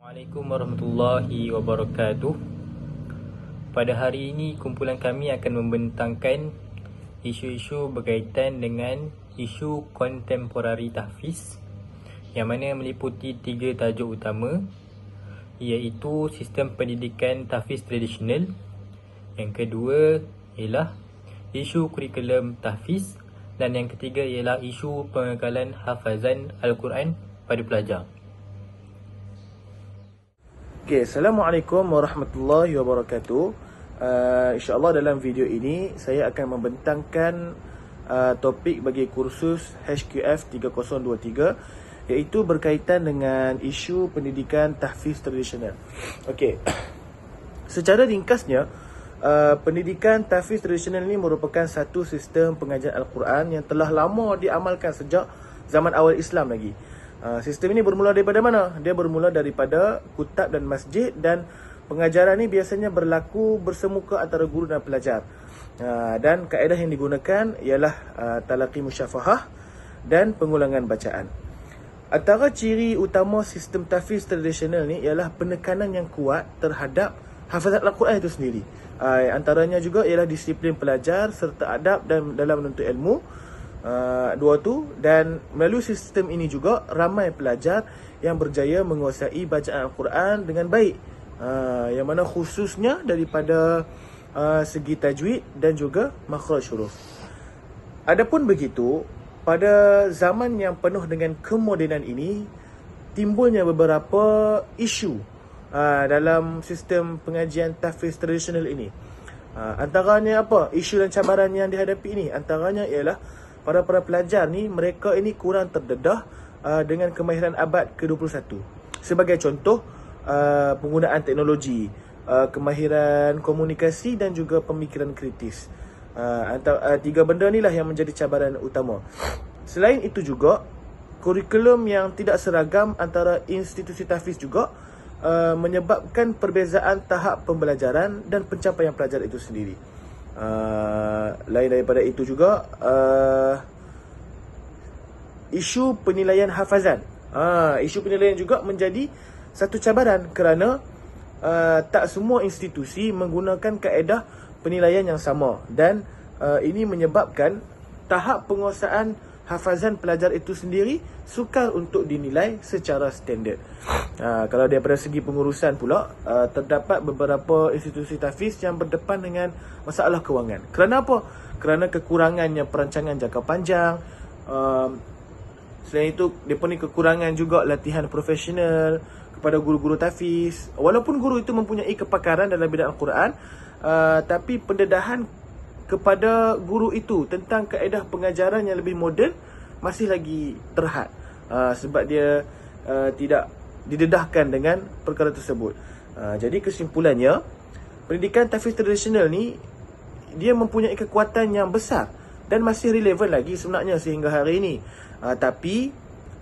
Assalamualaikum warahmatullahi wabarakatuh. Pada hari ini kumpulan kami akan membentangkan isu-isu berkaitan dengan isu kontemporari tahfiz yang mana meliputi tiga tajuk utama iaitu sistem pendidikan tahfiz tradisional. Yang kedua ialah isu kurikulum tahfiz dan yang ketiga ialah isu pengekalan hafazan Al-Quran pada pelajar. Okay, Assalamualaikum warahmatullahi wabarakatuh. Uh, InsyaAllah dalam video ini Saya akan membentangkan uh, topik bagi kursus HQF 3023 Iaitu berkaitan dengan isu pendidikan tahfiz tradisional. Okay, secara ringkasnya uh, Pendidikan tahfiz tradisional ini merupakan satu sistem pengajian Al-Quran Yang telah lama diamalkan sejak zaman awal Islam lagi Uh, sistem ini bermula daripada mana? Dia bermula daripada kutab dan masjid dan pengajaran ini biasanya berlaku bersemuka antara guru dan pelajar. Uh, dan kaedah yang digunakan ialah uh, talaqi musyafahah dan pengulangan bacaan. Antara ciri utama sistem tahfiz tradisional ni ialah penekanan yang kuat terhadap hafazat Al-Quran itu sendiri. Uh, antaranya juga ialah disiplin pelajar serta adab dan dalam menuntut ilmu uh, dua tu dan melalui sistem ini juga ramai pelajar yang berjaya menguasai bacaan Al-Quran dengan baik uh, yang mana khususnya daripada uh, segi tajwid dan juga makhraj huruf. Adapun begitu, pada zaman yang penuh dengan kemodenan ini timbulnya beberapa isu uh, dalam sistem pengajian tahfiz tradisional ini. Uh, antaranya apa? Isu dan cabaran yang dihadapi ini antaranya ialah para para pelajar ni mereka ini kurang terdedah uh, dengan kemahiran abad ke-21. Sebagai contoh uh, penggunaan teknologi, uh, kemahiran komunikasi dan juga pemikiran kritis. Uh, antara uh, tiga benda ni lah yang menjadi cabaran utama. Selain itu juga kurikulum yang tidak seragam antara institusi tahfiz juga uh, menyebabkan perbezaan tahap pembelajaran dan pencapaian pelajar itu sendiri. Uh, lain daripada itu juga uh, isu penilaian hafazan. Uh, isu penilaian juga menjadi satu cabaran kerana uh, tak semua institusi menggunakan kaedah penilaian yang sama dan uh, ini menyebabkan tahap penguasaan hafazan pelajar itu sendiri sukar untuk dinilai secara standard. Uh, kalau daripada segi pengurusan pula, uh, terdapat beberapa institusi tahfiz yang berdepan dengan masalah kewangan. Kerana apa? Kerana kekurangannya perancangan jangka panjang. Uh, selain itu, mereka ni kekurangan juga latihan profesional kepada guru-guru tahfiz. Walaupun guru itu mempunyai kepakaran dalam bidang Al-Quran, uh, tapi pendedahan kepada guru itu tentang kaedah pengajaran yang lebih moden masih lagi terhad uh, sebab dia uh, tidak didedahkan dengan perkara tersebut. Uh, jadi kesimpulannya pendidikan tahfiz tradisional ni dia mempunyai kekuatan yang besar dan masih relevan lagi sebenarnya sehingga hari ini. Uh, tapi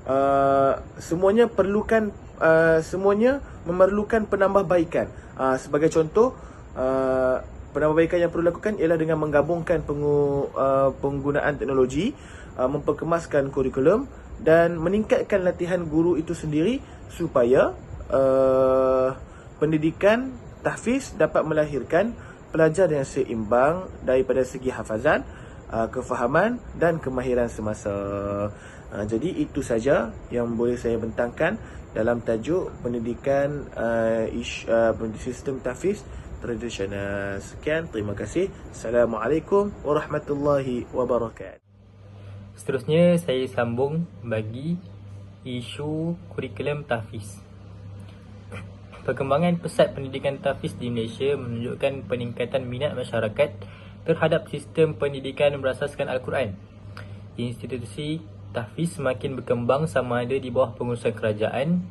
uh, semuanya perlukan uh, semuanya memerlukan penambahbaikan. Uh, sebagai contoh uh, penambahbaikan yang perlu dilakukan ialah dengan menggabungkan pengu, uh, penggunaan teknologi, uh, memperkemaskan kurikulum dan meningkatkan latihan guru itu sendiri supaya uh, pendidikan tahfiz dapat melahirkan pelajar yang seimbang daripada segi hafazan, uh, kefahaman dan kemahiran semasa. Uh, jadi itu saja yang boleh saya bentangkan dalam tajuk pendidikan uh, ish, uh, sistem tahfiz tradisional. Sekian, terima kasih. Assalamualaikum warahmatullahi wabarakatuh. Seterusnya saya sambung bagi isu kurikulum tahfiz. Perkembangan pesat pendidikan tahfiz di Malaysia menunjukkan peningkatan minat masyarakat terhadap sistem pendidikan berasaskan Al-Quran. Institusi tahfiz semakin berkembang sama ada di bawah pengurusan kerajaan,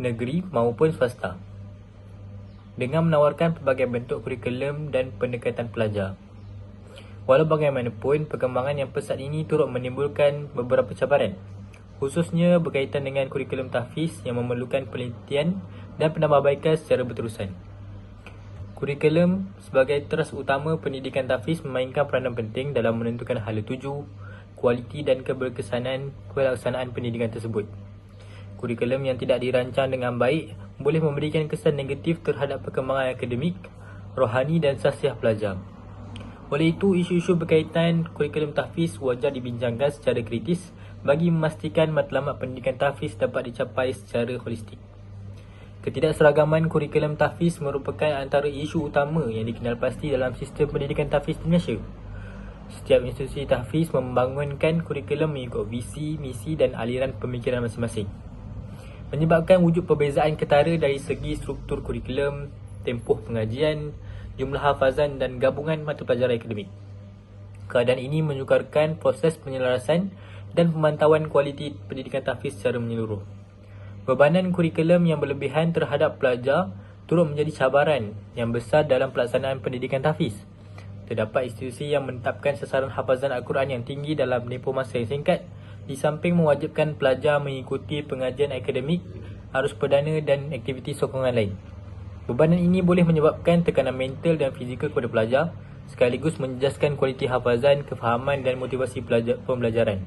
negeri maupun swasta dengan menawarkan pelbagai bentuk kurikulum dan pendekatan pelajar. Walau bagaimanapun, perkembangan yang pesat ini turut menimbulkan beberapa cabaran, khususnya berkaitan dengan kurikulum tahfiz yang memerlukan penelitian dan penambahbaikan secara berterusan. Kurikulum sebagai teras utama pendidikan tahfiz memainkan peranan penting dalam menentukan hala tuju, kualiti dan keberkesanan pelaksanaan pendidikan tersebut. Kurikulum yang tidak dirancang dengan baik boleh memberikan kesan negatif terhadap perkembangan akademik, rohani dan sasiah pelajar. Oleh itu, isu-isu berkaitan kurikulum tahfiz wajar dibincangkan secara kritis bagi memastikan matlamat pendidikan tahfiz dapat dicapai secara holistik. Ketidakseragaman kurikulum tahfiz merupakan antara isu utama yang dikenal pasti dalam sistem pendidikan tahfiz di Malaysia. Setiap institusi tahfiz membangunkan kurikulum mengikut visi, misi dan aliran pemikiran masing-masing menyebabkan wujud perbezaan ketara dari segi struktur kurikulum, tempoh pengajian, jumlah hafazan dan gabungan mata pelajaran akademik. Keadaan ini menyukarkan proses penyelarasan dan pemantauan kualiti pendidikan tahfiz secara menyeluruh. Bebanan kurikulum yang berlebihan terhadap pelajar turut menjadi cabaran yang besar dalam pelaksanaan pendidikan tahfiz. Terdapat institusi yang menetapkan sasaran hafazan Al-Quran yang tinggi dalam tempoh masa yang singkat di samping mewajibkan pelajar mengikuti pengajian akademik, arus perdana dan aktiviti sokongan lain. Bebanan ini boleh menyebabkan tekanan mental dan fizikal kepada pelajar sekaligus menjejaskan kualiti hafazan, kefahaman dan motivasi pelajar, pembelajaran.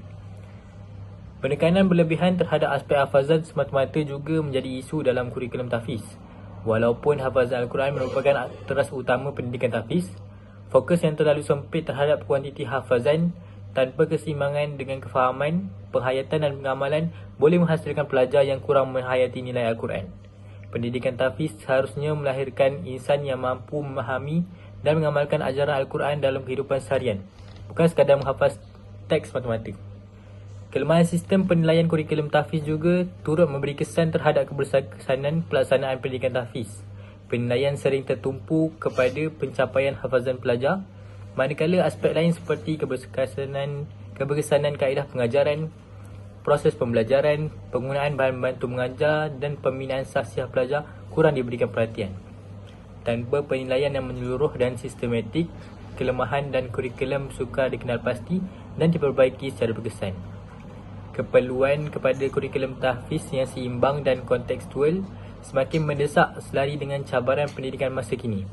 Penekanan berlebihan terhadap aspek hafazan semata-mata juga menjadi isu dalam kurikulum tahfiz. Walaupun hafazan Al-Quran merupakan teras utama pendidikan tahfiz, fokus yang terlalu sempit terhadap kuantiti hafazan tanpa keseimbangan dengan kefahaman, penghayatan dan pengamalan boleh menghasilkan pelajar yang kurang menghayati nilai Al-Quran. Pendidikan tafiz seharusnya melahirkan insan yang mampu memahami dan mengamalkan ajaran Al-Quran dalam kehidupan seharian, bukan sekadar menghafaz teks matematik. Kelemahan sistem penilaian kurikulum tafiz juga turut memberi kesan terhadap keberkesanan pelaksanaan pendidikan tafiz. Penilaian sering tertumpu kepada pencapaian hafazan pelajar Manakala aspek lain seperti keberkesanan, keberkesanan kaedah pengajaran, proses pembelajaran, penggunaan bahan bantu mengajar dan pembinaan sahsiah pelajar kurang diberikan perhatian. Tanpa penilaian yang menyeluruh dan sistematik, kelemahan dan kurikulum sukar dikenal pasti dan diperbaiki secara berkesan. Keperluan kepada kurikulum tahfiz yang seimbang dan kontekstual semakin mendesak selari dengan cabaran pendidikan masa kini.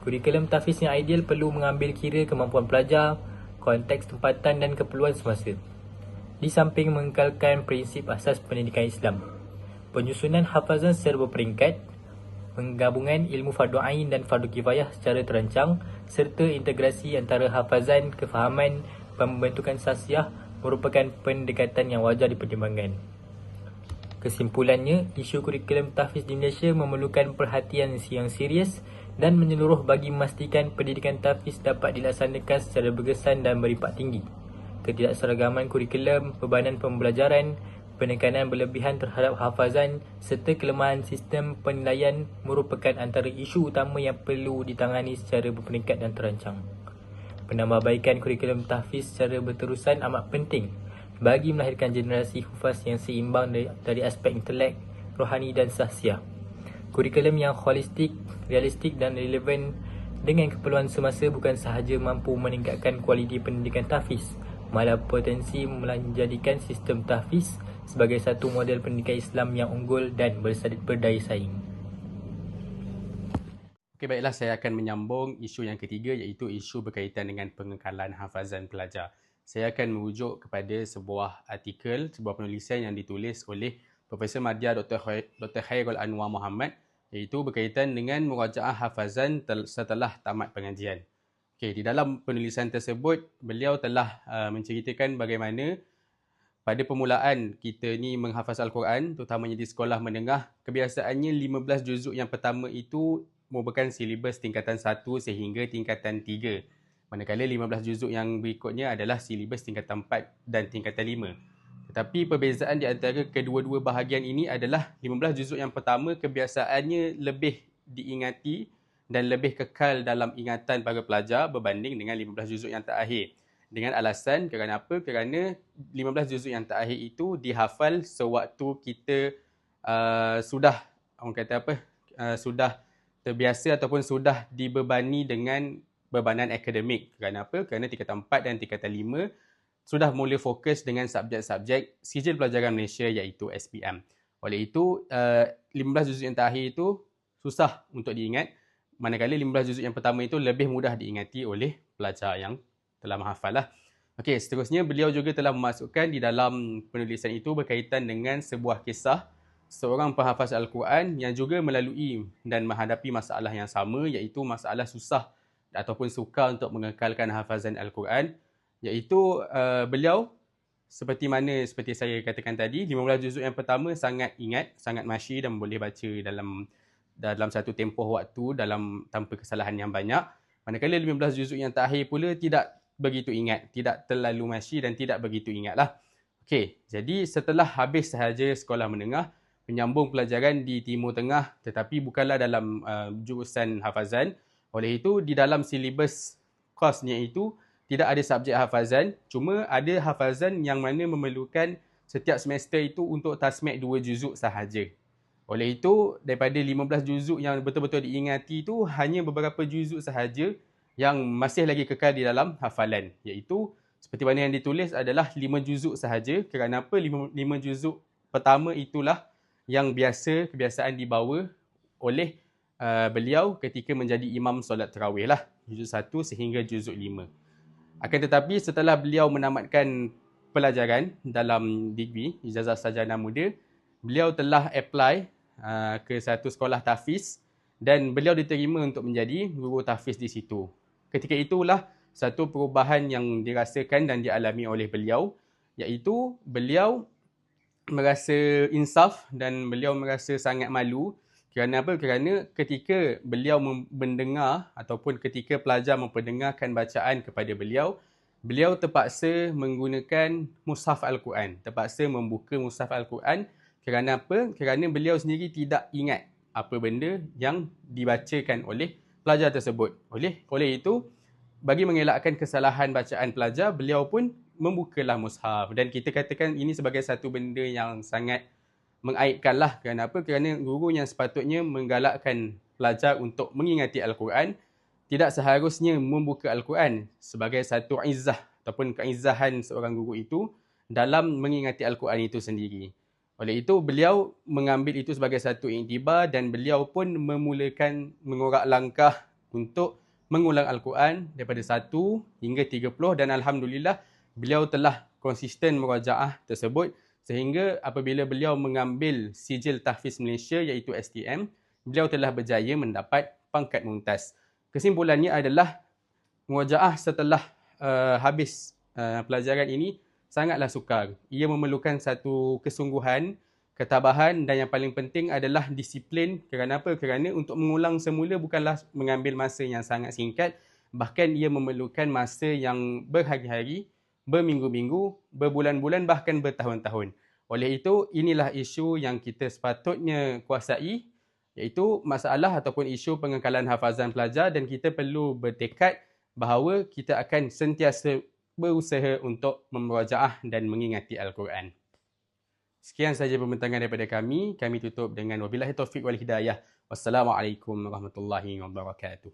Kurikulum tahfiz yang ideal perlu mengambil kira kemampuan pelajar, konteks tempatan dan keperluan semasa. Di samping mengekalkan prinsip asas pendidikan Islam. Penyusunan hafazan secara berperingkat, penggabungan ilmu fardu ain dan fardu kifayah secara terancang serta integrasi antara hafazan, kefahaman, pembentukan sasiah merupakan pendekatan yang wajar dipertimbangkan. Kesimpulannya, isu kurikulum tahfiz di Malaysia memerlukan perhatian yang serius dan menyeluruh bagi memastikan pendidikan tahfiz dapat dilaksanakan secara berkesan dan beripak tinggi. Ketidakseragaman kurikulum, bebanan pembelajaran, penekanan berlebihan terhadap hafazan serta kelemahan sistem penilaian merupakan antara isu utama yang perlu ditangani secara berperingkat dan terancang. Penambahbaikan kurikulum tahfiz secara berterusan amat penting bagi melahirkan generasi hufaz yang seimbang dari, dari aspek intelek, rohani dan sahsiah. Kurikulum yang holistik, realistik dan relevan dengan keperluan semasa bukan sahaja mampu meningkatkan kualiti pendidikan tahfiz, malah potensi menjadikan sistem tahfiz sebagai satu model pendidikan Islam yang unggul dan berdaya saing. Okey baiklah saya akan menyambung isu yang ketiga iaitu isu berkaitan dengan pengekalan hafazan pelajar. Saya akan merujuk kepada sebuah artikel, sebuah penulisan yang ditulis oleh Profesor Madya Dr. Khairul Anwar Muhammad iaitu berkaitan dengan murajaah hafazan setelah tamat pengajian. Okay, di dalam penulisan tersebut, beliau telah uh, menceritakan bagaimana pada permulaan kita ni menghafaz Al-Quran, terutamanya di sekolah menengah, kebiasaannya 15 juzuk yang pertama itu merupakan silibus tingkatan 1 sehingga tingkatan 3. Manakala 15 juzuk yang berikutnya adalah silibus tingkatan 4 dan tingkatan 5. Tetapi perbezaan di antara kedua-dua bahagian ini adalah 15 juzuk yang pertama kebiasaannya lebih diingati dan lebih kekal dalam ingatan para pelajar berbanding dengan 15 juzuk yang terakhir. Dengan alasan kerana apa? Kerana 15 juzuk yang terakhir itu dihafal sewaktu kita uh, sudah orang kata apa? Uh, sudah terbiasa ataupun sudah dibebani dengan bebanan akademik. Kerana apa? Kerana tingkatan 4 dan tingkatan 5 sudah mula fokus dengan subjek-subjek sijil pelajaran Malaysia iaitu SPM. Oleh itu, uh, 15 juzuk yang terakhir itu susah untuk diingat. Manakala 15 juzuk yang pertama itu lebih mudah diingati oleh pelajar yang telah menghafal lah. Okey, seterusnya beliau juga telah memasukkan di dalam penulisan itu berkaitan dengan sebuah kisah seorang penghafaz Al-Quran yang juga melalui dan menghadapi masalah yang sama iaitu masalah susah ataupun sukar untuk mengekalkan hafazan Al-Quran iaitu uh, beliau seperti mana seperti saya katakan tadi 15 juzuk yang pertama sangat ingat sangat masyi dan boleh baca dalam dalam satu tempoh waktu dalam tanpa kesalahan yang banyak. Manakala 15 juzuk yang terakhir pula tidak begitu ingat tidak terlalu masyi dan tidak begitu ingatlah. Okey jadi setelah habis sahaja sekolah menengah menyambung pelajaran di Timur Tengah tetapi bukanlah dalam uh, jurusan hafazan. Oleh itu di dalam silibus kosnya itu tidak ada subjek hafazan cuma ada hafazan yang mana memerlukan setiap semester itu untuk tasmik dua juzuk sahaja. Oleh itu daripada 15 juzuk yang betul-betul diingati itu hanya beberapa juzuk sahaja yang masih lagi kekal di dalam hafalan iaitu seperti mana yang ditulis adalah 5 juzuk sahaja kerana apa 5, 5 juzuk pertama itulah yang biasa kebiasaan dibawa oleh uh, beliau ketika menjadi imam solat tarawih lah juzuk 1 sehingga juzuk 5. Akan tetapi setelah beliau menamatkan pelajaran dalam degree ijazah sarjana muda, beliau telah apply uh, ke satu sekolah tahfiz dan beliau diterima untuk menjadi guru tahfiz di situ. Ketika itulah satu perubahan yang dirasakan dan dialami oleh beliau iaitu beliau merasa insaf dan beliau merasa sangat malu kerana apa? Kerana ketika beliau mendengar ataupun ketika pelajar memperdengarkan bacaan kepada beliau, beliau terpaksa menggunakan mushaf Al-Quran. Terpaksa membuka mushaf Al-Quran kerana apa? Kerana beliau sendiri tidak ingat apa benda yang dibacakan oleh pelajar tersebut. Oleh oleh itu, bagi mengelakkan kesalahan bacaan pelajar, beliau pun membukalah mushaf. Dan kita katakan ini sebagai satu benda yang sangat mengaibkanlah kerana apa? Kerana guru yang sepatutnya menggalakkan pelajar untuk mengingati Al-Quran tidak seharusnya membuka Al-Quran sebagai satu izzah ataupun keizzahan seorang guru itu dalam mengingati Al-Quran itu sendiri. Oleh itu, beliau mengambil itu sebagai satu intibar dan beliau pun memulakan mengorak langkah untuk mengulang Al-Quran daripada satu hingga tiga puluh dan Alhamdulillah beliau telah konsisten merajaah tersebut Sehingga apabila beliau mengambil sijil tahfiz Malaysia iaitu STM, beliau telah berjaya mendapat pangkat mumtaz. Kesimpulannya adalah muajaah setelah uh, habis uh, pelajaran ini sangatlah sukar. Ia memerlukan satu kesungguhan, ketabahan dan yang paling penting adalah disiplin. Kerana apa? Kerana untuk mengulang semula bukanlah mengambil masa yang sangat singkat. Bahkan ia memerlukan masa yang berhari-hari berminggu-minggu, berbulan-bulan bahkan bertahun-tahun. Oleh itu, inilah isu yang kita sepatutnya kuasai iaitu masalah ataupun isu pengekalan hafazan pelajar dan kita perlu bertekad bahawa kita akan sentiasa berusaha untuk memerajaah dan mengingati Al-Quran. Sekian sahaja pembentangan daripada kami. Kami tutup dengan wabillahi taufiq wal hidayah. Wassalamualaikum warahmatullahi wabarakatuh.